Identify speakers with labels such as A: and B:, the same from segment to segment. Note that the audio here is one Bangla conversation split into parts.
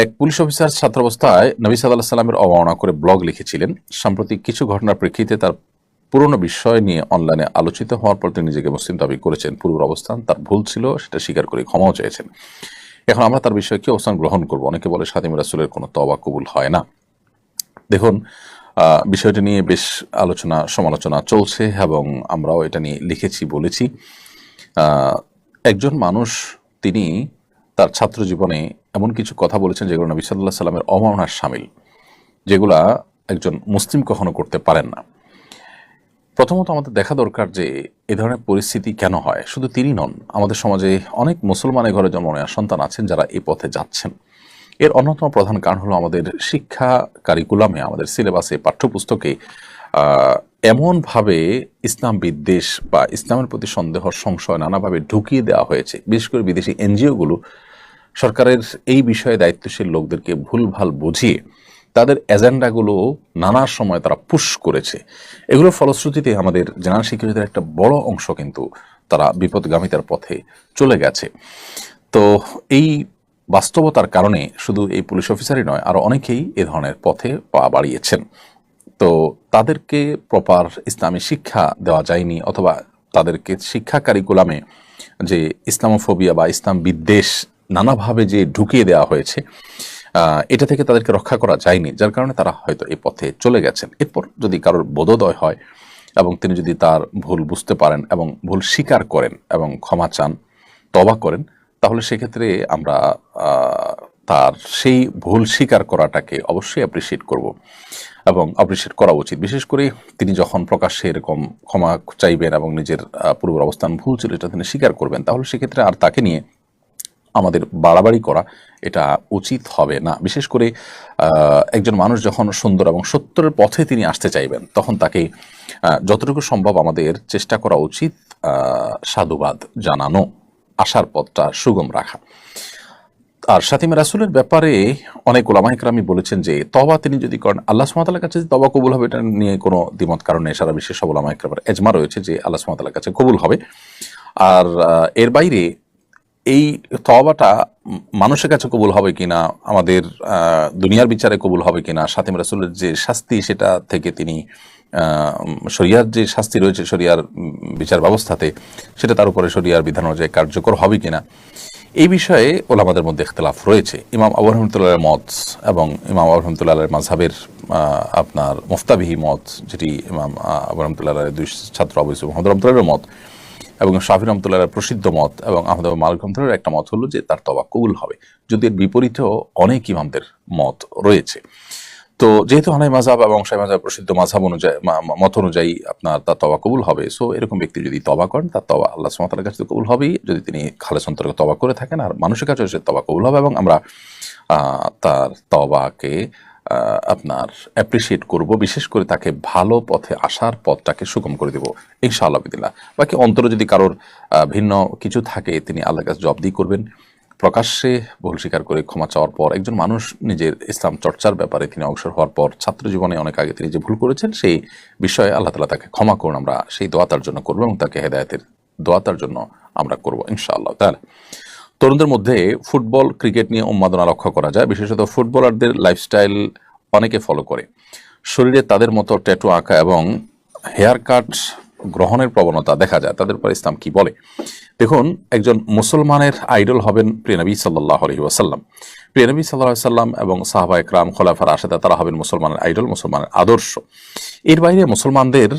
A: এক পুলিশ অফিসার ছাত্রাবস্থায় নবী সাল্লাহ সাল্লামের অবমাননা করে ব্লগ লিখেছিলেন। সাম্প্রতিক কিছু ঘটনার প্রেক্ষিতে তার পুরনো বিষয় নিয়ে অনলাইনে আলোচিত হওয়ার পর তিনি নিজেকে মুসলিম দাবি করেছেন। পূর্বের অবস্থান, তার ভুল ছিল, সেটা স্বীকার করে ক্ষমাও চেয়েছেন। এখন আমরা তার বিষয়ে কি অবস্থান গ্রহণ করব। অনেকে বলে সাদিম রাসুলের কোনো তবা কবুল হয় না। দেখুন বিষয়টি নিয়ে বেশ আলোচনা, সমালোচনা চলছে এবং আমরাও এটা নিয়ে লিখেছি, বলেছি। একজন মানুষ, তিনি তার ছাত্র জীবনে এমন কিছু কথা বলেছেন যেগুলো নবী সাল্লাহ সাল্লামের অমানার সামিল, যেগুলা একজন মুসলিম কখনো করতে পারেন না। প্রথমত আমাদের দেখা দরকার যে এ ধরনের পরিস্থিতি কেন হয়। শুধু তিনি নন, আমাদের সমাজে অনেক মুসলমানের ঘরে জন্ম নেওয়া সন্তান আছেন যারা এই পথে যাচ্ছেন। এর অন্যতম প্রধান কারণ হলো আমাদের শিক্ষা কারিকুলামে, আমাদের সিলেবাসে, পাঠ্যপুস্তকে এমনভাবে ইসলাম বিদ্বেষ বা ইসলামের প্রতি সন্দেহ, সংশয় নানাভাবে ঢুকিয়ে দেওয়া হয়েছে। বিশেষ করে বিদেশি এনজিওগুলো সরকারের এই বিষয়ে দায়িত্বশীল লোকদেরকে ভুলভাল বুঝিয়ে তাদের এজেন্ডাগুলো নানা সময় তারা পুশ করেছে। এগুলোর ফলশ্রুতিতে আমাদের জেনারেল সিকিউরিটির একটা বড় অংশ কিন্তু তারা বিপদগামিতার পথে চলে গেছে। তো এই বাস্তবতার কারণে শুধু এই পুলিশ অফিসারই নয়, আরও অনেকেই এ ধরনের পথে পা বাড়িয়েছেন। তো তাদেরকে প্রপার ইসলামী শিক্ষা দেওয়া যায়নি অথবা তাদেরকে শিক্ষা কারিকুলামে যে ইসলামোফোবিয়া বা ইসলাম বিদ্বেষ নানাভাবে যে ঢুকিয়ে দেওয়া হয়েছে এটা থেকে তাদেরকে রক্ষা করা যায়নি, যার কারণে তারা হয়তো এই পথে চলে গেছেন। এরপর যদি কারোর বোধোদয় হয় এবং তিনি যদি তার ভুল বুঝতে পারেন এবং ভুল স্বীকার করেন এবং ক্ষমা চান তবা করেন, তাহলে সেক্ষেত্রে আমরা তার সেই ভুল স্বীকার করাটাকে অবশ্যই অ্যাপ্রিসিয়েট করব এবং অ্যাপ্রিসিয়েট করা উচিত। বিশেষ করে তিনি যখন প্রকাশ্যে এরকম ক্ষমা চাইবেন এবং নিজের পূর্বের অবস্থান ভুল ছিল, এটা তিনি স্বীকার করবেন, তাহলে সেক্ষেত্রে আর তাকে নিয়ে আমাদের বাড়াবাড়ি করা, এটা উচিত হবে না। বিশেষ করে একজন মানুষ যখন সুন্দর এবং সত্যের পথে তিনি আসতে চাইবেন, তখন তাকে যতটুকু সম্ভব আমাদের চেষ্টা করা উচিত সাধুবাদ জানানো আসার পথটা সুগম রাখা। আর সাথিমে রাসুলের ব্যাপারে অনেক ওলামাহিকরামি বলেছেন যে তবা তিনি যদি করেন, আল্লাহ সুমাতালার কাছে তবা কবুল হবে, এটা নিয়ে কোনো দ্বিমত, কারণে সারা বিশ্বের সব ওলামাহিকরামের এজমা রয়েছে যে, আল্লাহ সুমাতালার কাছে কবুল হবে। আর এর বাইরে এই তওবাটা উম মানুষের কাছে কবুল হবে কিনা, আমাদের দুনিয়ার বিচারে কবুল হবে কিনা, সাথিম রাসুলের যে শাস্তি সেটা থেকে তিনি শরিয়ার যে শাস্তি রয়েছে শরিয়ার বিচার ব্যবস্থাতে, সেটা তার উপরে শরিয়ার বিধান অনুযায়ী কার্যকর হবে কিনা। এই বিষয়ে ওলামাদের মধ্যে ইখতলাফ রয়েছে। ইমাম আবু রহমতুল্লাহ মত এবং ইমাম আবু রহমতুল্লাহ মাঝহাবের আপনার মুফতাবিহি মত, যেটি ইমাম আবু রহমতুল্লাহ দুই ছাত্র আবু মোহাম্মদ রহমতুল্লাহের মত এবং শাফি রহমতুল্লাহের প্রসিদ্ধ মত এবং আহমদ মালিক একটা মত হলো যে তার তবা কবুল হবে। যদি এর বিপরীতেও অনেক ইমামদের মত রয়েছে। তো যেহেতু হানাই মাঝাব এবং শাহী মাঝাব প্রসিদ্ধ মাঝাব অনুযায়ী মত অনুযায়ী আপনার তার তবা কবুল হবে সো এরকম ব্যক্তি যদি তবা করেন, তার তবা আল্লাহ সুমাতার কাছে কবুল হবেই। যদি তিনি খালেস অন্তর্গত তবা করে থাকেন, আর মানুষের কাছে সে তবা কবুল হবে এবং আমরা তার তবাকে আপনার অ্যাপ্রিসিয়েট করব, বিশেষ করে তাকে ভালো পথে আসার পথটাকে সুগম করে দেব। ইনশাআল্লাহ বিদিল্লাহ। বাকি অন্তরে যদি কারোর ভিন্ন কিছু থাকে, তিনি আল্লাহর কাছে জব্দি করবেন। প্রকাশ্যে ভুল স্বীকার করে ক্ষমা চাওয়ার পর, একজন মানুষ নিজের ইসলাম চর্চার ব্যাপারে তিনি অবসর হওয়ার পর, ছাত্র জীবনে অনেক আগে তিনি যে ভুল করেছেন, সেই বিষয়ে আল্লাহ তালা তাকে ক্ষমা করুন, আমরা সেই দোয়া তার জন্য করব এবং তাকে হেদায়তের দোয়া তার জন্য আমরা করব, ইনশাআল্লাহ। তাহলে তরুণদের মধ্যে ফুটবল, ক্রিকেট নিয়ে উন্মাদনা লক্ষ্য করা যায়। বিশেষত ফুটবলারদের লাইফস্টাইল অনেকে ফলো করে। শরীরে তাদের মতো ট্যাটু আঁকা এবং হেয়ার কাট গ্রহণের প্রবণতা দেখা যায়। তাদের উপর ইসলাম কি বলে? দেখুন, একজন মুসলমানের আইডল হবেন প্রিয়নবী সাল্লাহ আলহি ওয়াসাল্লাম। প্রিয়নবী সাল্লাহ সাল্লাম এবং সাহাবা একরাম, খোলাফার আশেদা তারা হবেন মুসলমানের আইডল মুসলমানের আদর্শ। এর বাইরে মুসলমানদের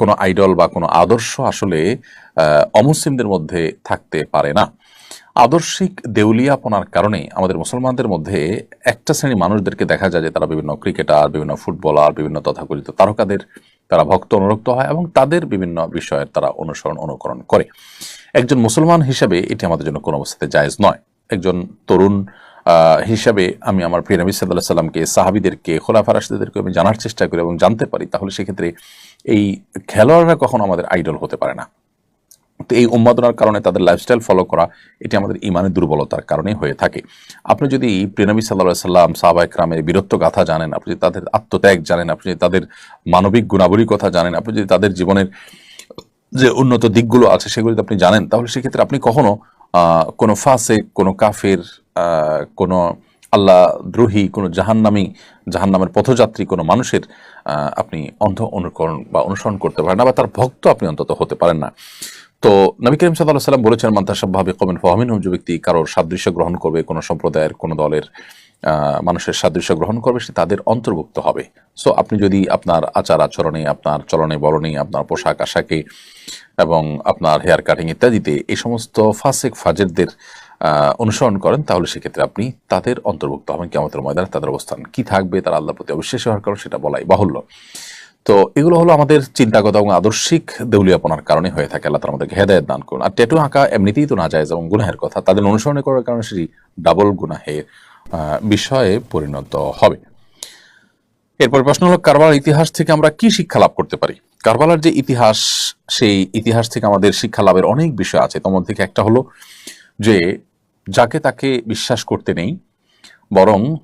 A: কোনো আইডল বা কোনো আদর্শ আসলে অমুসলিমদের মধ্যে থাকতে পারে না। আদর্শিক দেউলিয়াপনার কারণে আমাদের মুসলমানদের মধ্যে একটা শ্রেণি মানুষদেরকে দেখা যায় যে তারা বিভিন্ন ক্রিকেটার, বিভিন্ন ফুটবলার, বিভিন্ন তথাকথিত তারকাদের তারা ভক্ত অনুরক্ত হয় এবং তাদের বিভিন্ন বিষয়ের তারা অনুসরণ, অনুকরণ করে। একজন মুসলমান হিসেবে এটি আমাদের জন্য কোনো অবস্থাতে জায়েজ নয়। একজন তরুণ হিসাবে আমি আমার প্রিয় নবী সাল্লাহ সাল্লামকে, সাহাবিদেরকে খোলাফা রাশিদেরকে আমি জানার চেষ্টা করি এবং জানতে পারি, তাহলে সেক্ষেত্রে এই খেলোয়াড়রা কখনো আমাদের আইডল হতে পারে না। তো এই উন্মাদনার কারণে তাদের লাইফস্টাইল ফলো করা, এটি আমাদের ইমানের দুর্বলতার কারণে হয়ে থাকে। আপনি যদি প্রেনবী সাল্লাহ সাল্লাম সাহাবা একরামের বীরত্ব গাথা জানেন, আপনি যদি তাদের আত্মত্যাগ জানেন, আপনি যদি তাদের মানবিক গুণাবলীর কথা জানেন, আপনি যদি তাদের জীবনের যে উন্নত দিকগুলো আছে সেগুলো আপনি জানেন, তাহলে সেক্ষেত্রে আপনি কখনো কোনো ফাঁসে কোনো কাফের কোনো আল্লাহ দ্রোহী কোনো জাহান্নামী, জাহান্নামের পথযাত্রী, কোনো মানুষের আপনি অন্ধ অনুকরণ বা অনুসরণ করতে পারেন না বা তার ভক্ত আপনি অন্তত হতে পারেন না। তো নবী করিম সাল্লাহ সাল্লাম বলেছেন মান্তাসাভাবে কমেন ফহমিন যে ব্যক্তি কারোর সাদৃশ্য গ্রহণ করবে, কোনো সম্প্রদায়ের, কোনো দলের মানুষের সাদৃশ্য গ্রহণ করবে, সে তাদের অন্তর্ভুক্ত হবে। সো আপনি যদি আপনার আচার আচরণে, আপনার চলনে, বলনে, আপনার পোশাক আশাকে এবং আপনার হেয়ার কাটিং ইত্যাদিতে এই সমস্ত ফাসেক ফাজেরদের অনুসরণ করেন, তাহলে সেক্ষেত্রে আপনি তাদের অন্তর্ভুক্ত হবেন কেমতের ময়দানে, তাদের অবস্থান কি থাকবে, তার আল্লাহ প্রতি অবিশ্বাসী হওয়ার কারণ সেটা বলাই বাহুল্য। তো এগুলো হলো আমাদের চিন্তাগত এবং আদর্শিক দেউলিয়াপনার কারণে হয়ে থাকে। আল্লাহ তালা আমাদেরকে হেদায়ত দান করুন। আর ট্যাটু আঁকা এমনিতেই তো না যায় এবং গুনাহের কথা। তাদের অনুসরণ করার কারণে সেটি ডাবল গুনাহের বিষয়ে পরিণত হবে। এরপর প্রশ্ন হলো, কারবালার ইতিহাস থেকে আমরা কি শিক্ষা লাভ করতে পারি? কারবালার যে ইতিহাস, সেই ইতিহাস থেকে আমাদের শিক্ষা লাভের অনেক বিষয় আছে। তোমার থেকে একটা হলো যে, যাকে তাকে বিশ্বাস করতে নেই বরং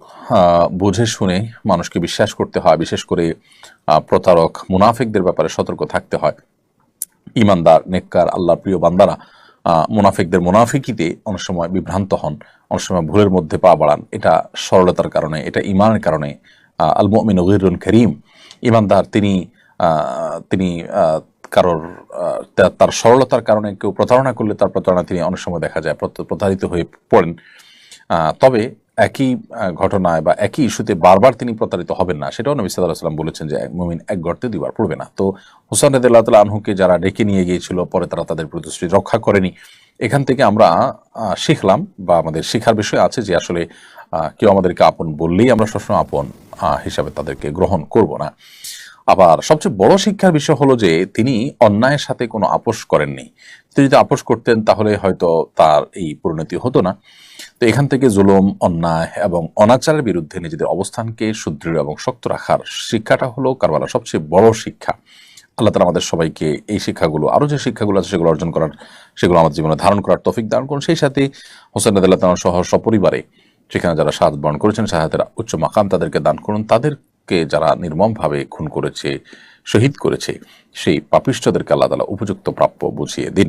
A: বুঝে শুনে মানুষকে বিশ্বাস করতে হয়, বিশেষ করে প্রতারক, মুনাফিকদের ব্যাপারে সতর্ক থাকতে হয়। ইমানদার, নেককার, আল্লাহর প্রিয় বান্দারা মুনাফিকদের মুনাফিকিতে অনেক সময় বিভ্রান্ত হন, অনেক সময় ভুলের মধ্যে পা বাড়ান। এটা সরলতার কারণে, এটা ইমানের কারণে আল মুমিন গহিরুন করিম। ইমানদার, তিনি তিনি কারোর তার সরলতার কারণে কেউ প্রতারণা করলে তার প্রতারণা তিনি অনেক সময় দেখা যায়, প্রত- প্রতারিত হয়ে পড়েন। তবে একই ঘটনায় বা একই ইস্যুতে বারবার তিনি প্রতারিত হবেন না, সেটাও নবী সাল্লাহ সাল্লাম বলেছেন যে মমিন এক গর্তে দুইবার পড়বে না। তো হুসান রদুল্লাহ তাল আনহুকে যারা ডেকে নিয়ে গিয়েছিল, পরে তারা তাদের প্রতিশ্রুতি রক্ষা করেনি। এখান থেকে আমরা শিখলাম বা আমাদের শেখার বিষয় আছে যে আসলে কেউ আমাদেরকে আপন বললেই আমরা সবসময় আপন হিসাবে তাদেরকে গ্রহণ করব না। আবার সবচেয়ে বড় শিক্ষার বিষয় হলো যে তিনি অন্যায়ের সাথে কোনো আপোষ করেননি। তিনি যদি আপোষ করতেন তাহলে হয়তো তার এই পরিণতি হতো না। তো এখান থেকে জুলুম, অন্যায় এবং অনাচারের বিরুদ্ধে নিজেদের অবস্থানকে সুদৃঢ় এবং শক্ত রাখার শিক্ষাটা হলো কারবালার সবচেয়ে বড় শিক্ষা। আল্লাহ তালা আমাদের সবাইকে এই শিক্ষাগুলো, আরও যে শিক্ষাগুলো আছে সেগুলো অর্জন করার, সেগুলো আমাদের জীবনে ধারণ করার তফিক দান করুন। সেই সাথে হোসেন আদাল্লাহ তালা সহ সপরিবারে সেখানে যারা সাহায্য বরণ করেছেন, সাহায্যের উচ্চ মাকাম তাদেরকে দান করুন। তাদেরকে যারা নির্মমভাবে খুন করেছে, শহীদ করেছে, সেই পাপিষ্ঠদেরকে আল্লাহ তালা উপযুক্ত প্রাপ্য বুঝিয়ে দিন।